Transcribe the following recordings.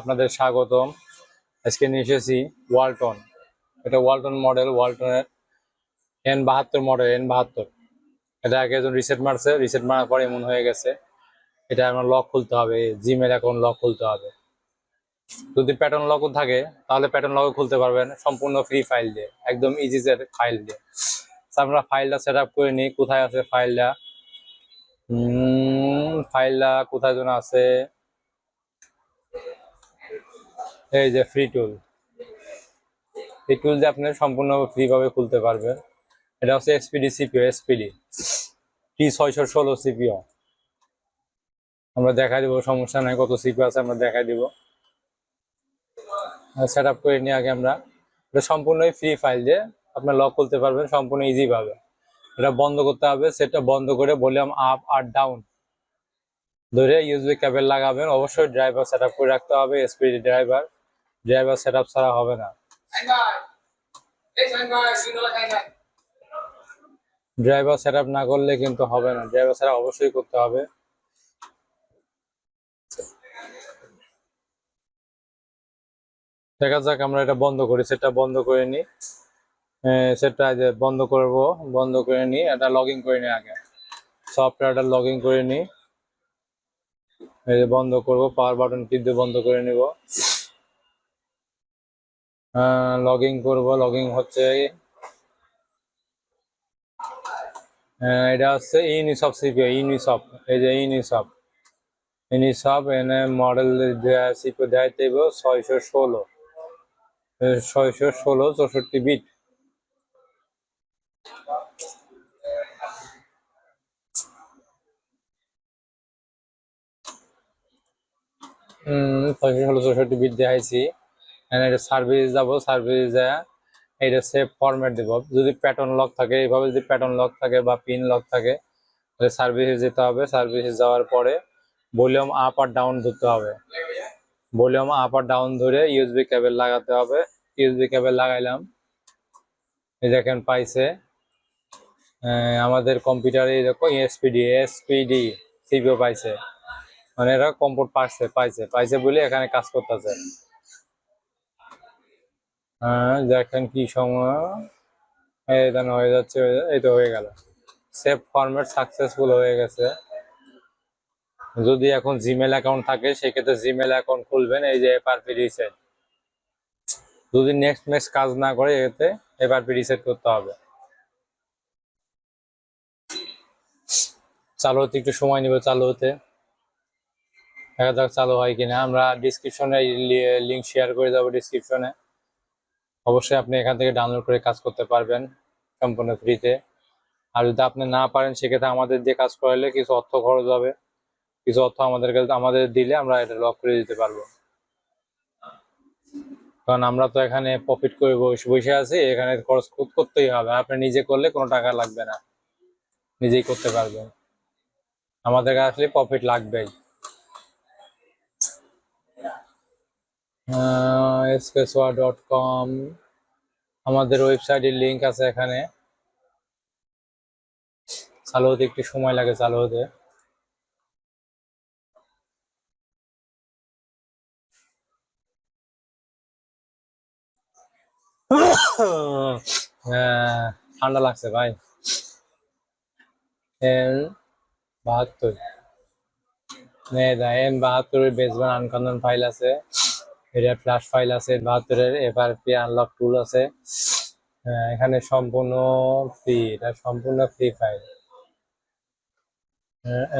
আপনাদের স্বাগতম। আজকে নিয়ে এসেছি ওয়ালটন এটা ওয়ালটন মডেল ওয়ালটনের এন বাহাত্তর মডেল এন বাহাত্তর। এটা আগে একজন রিসেট মারছে রিসেট মারার পর এমন হয়ে গেছে। এটা আমার লক খুলতে হবে জিমেল অ্যাকাউন্ট লক খুলতে হবে। যদি প্যাটার্ন লকও থাকে, তাহলে প্যাটার্ন লকও খুলতে পারবেন সম্পূর্ণ ফ্রি ফাইল দিয়ে, একদম ইজি ফাইল দিয়ে। আমরা ফাইলটা সেট আপ করে নিই, কোথায় আছে ফাইলটা ফাইলটা কোথায় যেন আছে? এই যে ফ্রি টুল এই টুল যে আপনি সম্পূর্ণ ফ্রি ভাবে খুলতে পারবেন, এটা হচ্ছে এসপিডি সিপিও এসপিডি টি ছয়শো ষোলো সিপিও আমরা দেখাই দিব, সমস্যা নাই, কত সিপিও আছে আমরা দেখাই দিব। সেট আপ করে নিয়ে আগে আমরা, এটা সম্পূর্ণই ফ্রি ফাইল দিয়ে আপনার লক খুলতে পারবেন, সম্পূর্ণ ইজি ভাবে এটা বন্ধ করতে হবে, সেটা বন্ধ করে ভলিউম আপ আর ডাউন ধরে ইউএসবি কেবল লাগাবেন, অবশ্যই ড্রাইভার সেট করে রাখতে হবে SPD driver driver set up ছাড়া হবে না. ড্রাইভার সেট আপ না করলে কিন্তু হবে না। ড্রাইভার সেট অবশ্যই করতে হবে। দেখা যাক আমরা এটা বন্ধ করি। সেটা বন্ধ করে নিই। সেটা যে বন্ধ করব। বন্ধ করে নিই। এটা লগ ইন করে নিই আগে। সফটওয়্যারটা লগ ইন করে নিই। এই যে বন্ধ করব। পাওয়ার বাটন টিপ দিয়ে বন্ধ করে নিব। লগ করব। লগ হচ্ছে আহ, এটা হচ্ছে ইউনিসফ সিপিও ইউনিসফ এই যে ইউনিসফ ইউনিসফ এনে মডেল সিপিও দেয় দেব ছয়শো ষোলো। ছয়শো ষোলো চৌষট্টি বিট ছয়শো ষোলো চৌষট্টি বিট দেখাইছি। এটা সার্ভিস যাব সার্ভিস যায় এটা সেভ ফরম্যাট দেব। যদি প্যাটার্ন লক থাকে, এইভাবে যদি প্যাটার্ন লক থাকে বা পিন লক থাকে, তাহলে সার্ভিসে যেতে হবে। সার্ভিসে যাওয়ার পরে ভলিউম আপ আর ডাউন ধরতে হবে। ভলিউম আপ আর ডাউন ধরে ইউএসবি কেবল লাগাতে হবে। ইউএসবি কেবল লাগাইলাম। এই দেখেন পাইছে। আমাদের কম্পিউটারে দেখো এসপিডি এসপিডি সিপিও পাইছে। মানে এরা কম্পোর্ট পাইছে পাইছে। পাইছে বলে এখানে কাজ করতেছে। হ্যাঁ দেখেন কি সময়। হয়ে যাচ্ছে এই তো হয়ে গেল। সেভ ফরম্যাট সাকসেসফুল হয়ে গেছে। যদি এখন জিমেল অ্যাকাউন্ট থাকে, সেক্ষেত্রে জিমেল অ্যাকাউন্ট খুলবেন, এই যে এফআরপি রিসেট যদি নেক্সট নেক্সট কাজ না করে, এতে এফআরপি রিসেট করতে হবে। চালু হতে একটু সময় নিবে, চালু হতে। দেখা যাক চালু হয় কিনা। আমরা ডিসক্রিপশনে লিঙ্ক শেয়ার করে দেবো ডিসক্রিপশনে অবশ্যই আপনি এখান থেকে ডাউনলোড করে কাজ করতে পারবেন সম্পূর্ণ ফ্রিতে আর যদি আপনি না পারেন, সেক্ষেত্রে আমাদের দিয়ে কাজ করালে কিছু অর্থ খরচ হবে। কিছু অর্থ আমাদের আমাদের দিলে আমরা এটা লক করে দিতে পারব। কারণ আমরা তো এখানে প্রফিট করে বসে আছি, এখানে খরচ কর- করতেই হবে। আপনি নিজে করলে কোনো টাকা লাগবে না। নিজেই করতে পারবেন। আমাদের কাছে আসলে প্রফিট লাগবেই। এসকেসোয়া ডট কম আমাদের ওয়েবসাইটের লিঙ্ক আছে এখানে। চালু হতে একটু সময় লাগে চালু হতে হ্যাঁ, ঠান্ডা লাগছে ভাই। এন বাহাত্তর। এন বাহাত্তরের বেসবান আনকন্দন ফাইল আছে। এটা ফ্ল্যাশ ফাইল আছে, বাহাত্তরের এফআরপি আনলক টুল আছে। এখানে সম্পূর্ণ ফ্রি এটা সম্পূর্ণ ফ্রি ফাইল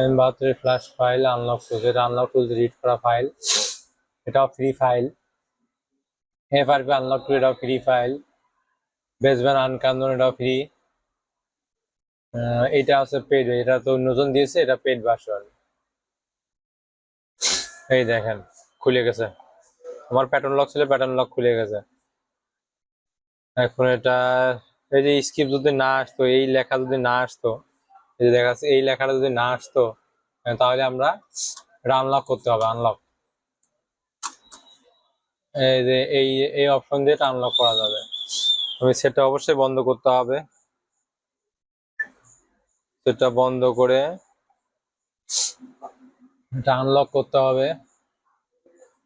এন বাহাত্তরের ফ্ল্যাশ ফাইল আনলক টুল এটা আনলক টুল রিড করা ফাইল এটাও free file FRP unlock tool এটাও ফ্রি ফাইল বেসবান আনকান্দন এটাও ফ্রি এটা হচ্ছে পেড এটা তো নতুন দিয়েছে, এটা পেড ভার্সন এই দেখেন, খুলে গেছে। আমার প্যাটার্ন লক ছিল প্যাটার্ন লক খুলে গেছে। এখন এটা, এই যে স্কিপ যদি না আসতো, এই লেখা যদি না আসতো, এই যে দেখা এই লেখাটা যদি না আসতো তাহলে আমরা এটা আনলক করতে হবে আনলক এই যে এই এই অপশন দিয়ে আনলক করা যাবে। তবে সেটা অবশ্যই বন্ধ করতে হবে। সেটা বন্ধ করে এটা আনলক করতে হবে।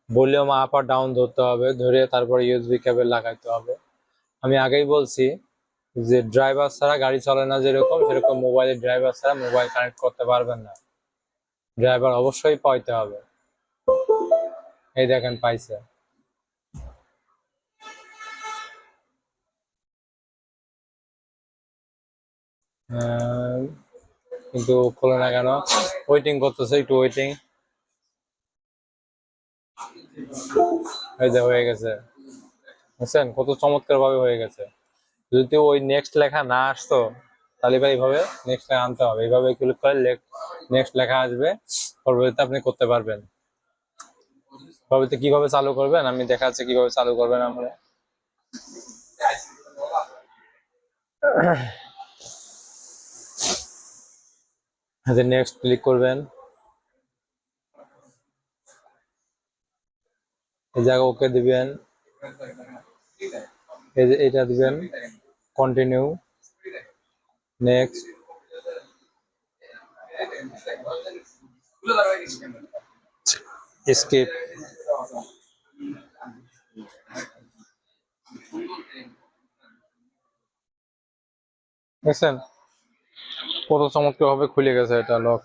ভলিউম আপ আর ডাউন ধরতে হবে, ধরে তারপর ইউএসবি কেবল লাগাইতে হবে। আমি আগেই বলছি যে ড্রাইভার ছাড়া গাড়ি চলে না যেরকম, সেরকম মোবাইলের ড্রাইভার ছাড়া মোবাইল কানেক্ট করতে পারবেন না। ড্রাইভার অবশ্যই পাইতে হবে। এই দেখেন পাইছে। কিন্তু খোলে না কেন? ওয়েটিং করতেছে, একটু ওয়েটিং এই যে হয়ে গেছে। বুঝছেন? কত চমৎকার ভাবে হয়ে গেছে। যদি ওই নেক্সট লেখা না আসতো, তাহলে এবার এইভাবে নেক্সট লেখা আনতে হবে। এইভাবে ক্লিক করে নেক্সট লেখা আসবে। পরবর্তীতে আপনি করতে পারবেন। পরবর্তীতে কীভাবে চালু করবেন? আমি দেখাচ্ছি কীভাবে চালু করবেন আমরা। নেক্সট ক্লিক করবেন। এই জায়গা ওকে দিবেন? এই যে এটা দিবেন। কন্টিনিউ নেক্সট স্কিপ দেখছেন? কত চমৎকার ভাবে খুলে গেছে এটা লক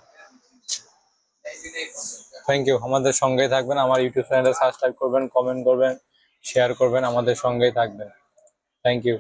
থ্যাংক ইউ আমাদের সঙ্গেই থাকবেন, আমার ইউটিউব চ্যানেলটা সাবস্ক্রাইব করবেন কমেন্ট করবেন শেয়ার করবেন, আমাদের সঙ্গেই থাকবেন। Thank you